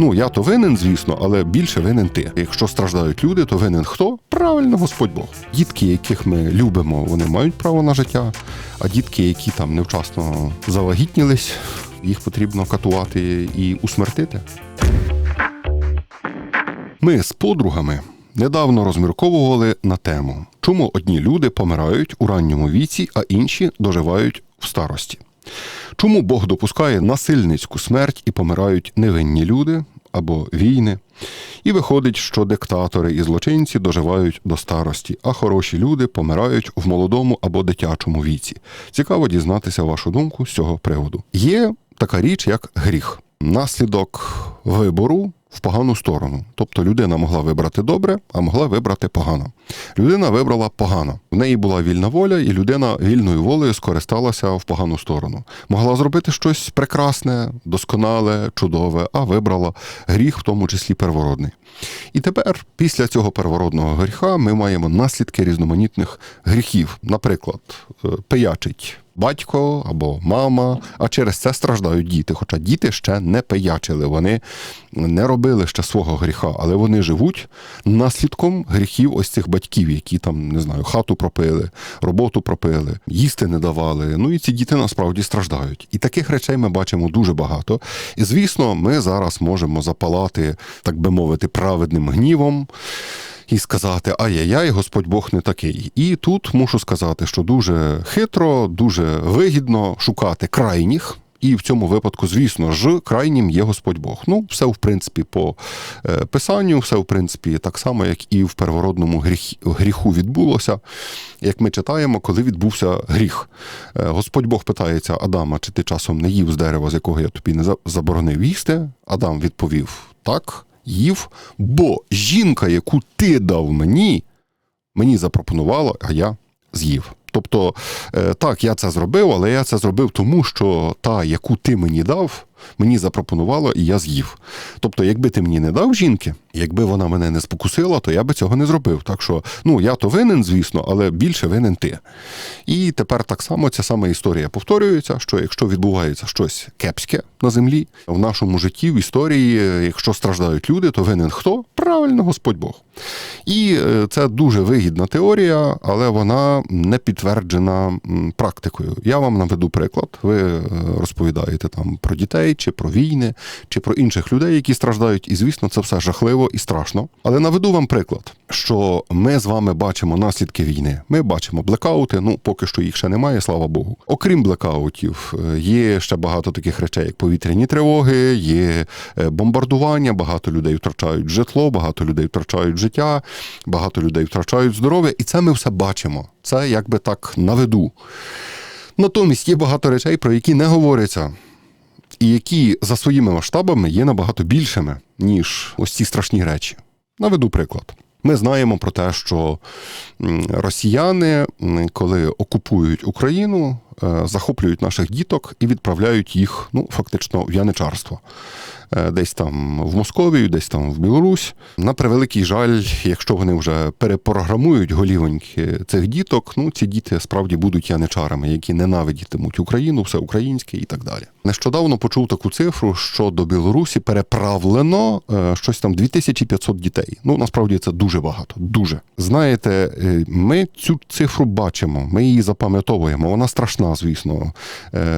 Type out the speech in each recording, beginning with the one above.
Ну я то винен, звісно, але більше винен ти. Якщо страждають люди, то винен хто? Правильно, Господь Бог. Дітки, яких ми любимо, вони мають право на життя. А дітки, які там невчасно завагітнілись, їх потрібно катувати і усмертити. Ми з подругами недавно розмірковували на тему, чому одні люди помирають у ранньому віці, а інші доживають в старості. Чому Бог допускає насильницьку смерть і помирають невинні люди або війни? І виходить, що диктатори і злочинці доживають до старості, а хороші люди помирають в молодому або дитячому віці. Цікаво дізнатися вашу думку з цього приводу. Є така річ, як гріх, наслідок вибору в погану сторону. Тобто людина могла вибрати добре, а могла вибрати погано. Людина вибрала погано. В неї була вільна воля, і людина вільною волею скористалася в погану сторону. Могла зробити щось прекрасне, досконале, чудове, а вибрала гріх, в тому числі первородний. І тепер, після цього первородного гріха, ми маємо наслідки різноманітних гріхів. Наприклад, е, пиячить батько або мама, а через це страждають діти. Хоча діти ще не пиячили, вони не робили ще свого гріха, але вони живуть наслідком гріхів ось цих батьків, які там не знаю, хату пропили, роботу пропили, їсти не давали. Ну і ці діти насправді страждають. І таких речей ми бачимо дуже багато. І звісно, ми зараз можемо запалати, так би мовити, праведним гнівом. І сказати ай-яй-яй, Господь Бог не такий. І тут мушу сказати, що дуже хитро, дуже вигідно шукати крайніх. І в цьому випадку, звісно ж, крайнім є Господь Бог. Ну, все, в принципі, по е, писанню, все, в принципі, так само, як і в первородному гріх, гріху відбулося. Як ми читаємо, коли відбувся гріх. Е, Господь Бог питається Адама, чи ти часом не їв з дерева, з якого я тобі не заборонив їсти? Адам відповів так їв, бо жінка, яку ти дав мені, мені запропонувала, а я з'їв. Тобто, е, так, я це зробив, але я це зробив тому, що та, яку ти мені дав, мені запропонувала, і я з'їв. Тобто, якби ти мені не дав жінки, якби вона мене не спокусила, то я би цього не зробив. Так що, ну я то винен, звісно, але більше винен ти. І тепер так само ця сама історія повторюється: що якщо відбувається щось кепське на землі, в нашому житті, в історії, якщо страждають люди, то винен хто? Правильно, Господь Бог. І е, це дуже вигідна теорія, але вона не підтверджена практикою. Я вам наведу приклад. Ви е, розповідаєте там про дітей, чи про війни, чи про інших людей, які страждають. І звісно, це все жахливо і страшно. Але наведу вам приклад, що ми з вами бачимо наслідки війни. Ми бачимо блекаути. Ну поки що їх ще немає, слава Богу. Окрім блекаутів, е, є ще багато таких речей, як повітряні тривоги, є е, бомбардування. Багато людей втрачають житло, багато людей втрачають життя, багато людей втрачають здоров'я, і це ми все бачимо. Це якби так наведу. Натомість є багато речей, про які не говориться, і які за своїми масштабами є набагато більшими, ніж ось ці страшні речі. Наведу приклад. Ми знаємо про те, що росіяни, коли окупують Україну, е, захоплюють наших діток і відправляють їх ну, фактично в яничарство. Е, Десь там в Московію, десь там в Білорусь. На превеликий жаль, якщо вони вже перепрограмують голівоньки цих діток, ну ці діти справді будуть яничарами, які ненавидітимуть Україну, все українське і так далі. Нещодавно почув таку цифру, що до Білорусі переправлено е, щось там 2500 дітей. Ну насправді це дуже багато. Дуже знаєте, е, ми цю цифру бачимо, ми її запам'ятовуємо. Вона страшна, звісно.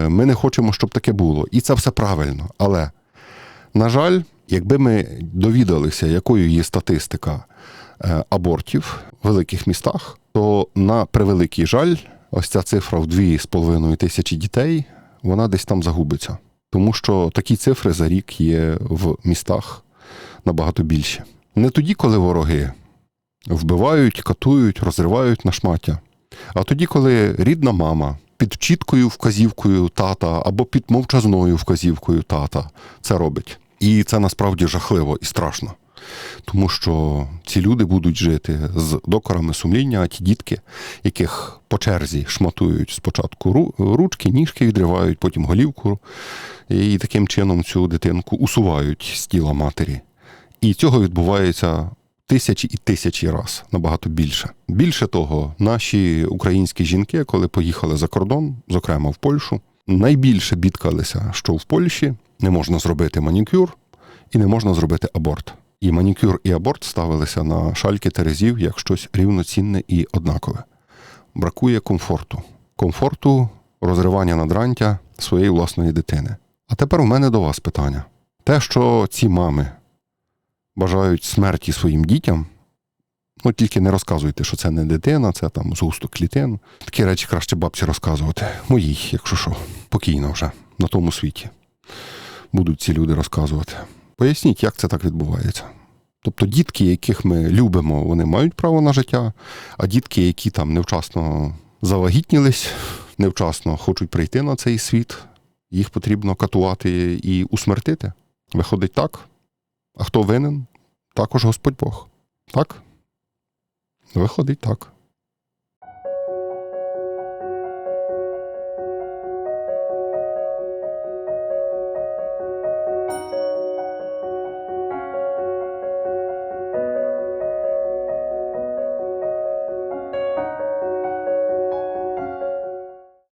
Ми не хочемо, щоб таке було, і це все правильно. Але на жаль, якби ми довідалися, якою є статистика е, абортів в великих містах, то на превеликий жаль, ось ця цифра в 2,5 тисячі дітей, вона десь там загубиться. Тому що такі цифри за рік є в містах набагато більше. Не тоді, коли вороги вбивають, катують, розривають на шмаття, а тоді, коли рідна мама під чіткою вказівкою тата або під мовчазною вказівкою тата це робить. І це насправді жахливо і страшно. Тому що ці люди будуть жити з докорами сумління, а ті дітки, яких по черзі шматують спочатку ручки, ніжки відривають, потім голівку, і таким чином цю дитинку усувають з тіла матері. І цього відбувається тисячі і тисячі раз, набагато більше. Більше того, наші українські жінки, коли поїхали за кордон, зокрема в Польщу, найбільше бідкалися, що в Польщі не можна зробити манікюр, і не можна зробити аборт. І манікюр і аборт ставилися на шальки терезів як щось рівноцінне і однакове. Бракує комфорту. Комфорту розривання надрантя своєї власної дитини. А тепер у мене до вас питання. Те, що ці мами бажають смерті своїм дітям, ну тільки не розказуйте, що це не дитина, це там згусток клітин. Такі речі краще бабці розказувати. Моїй, якщо що, покійно вже на тому світі. Будуть ці люди розказувати. Поясніть, як це так відбувається. Тобто дітки, яких ми любимо, вони мають право на життя, а дітки, які там невчасно завагітнілись, невчасно хочуть прийти на цей світ, їх потрібно катувати і усмертити. Виходить так. А хто винен? Також Господь Бог. Так? Виходить так.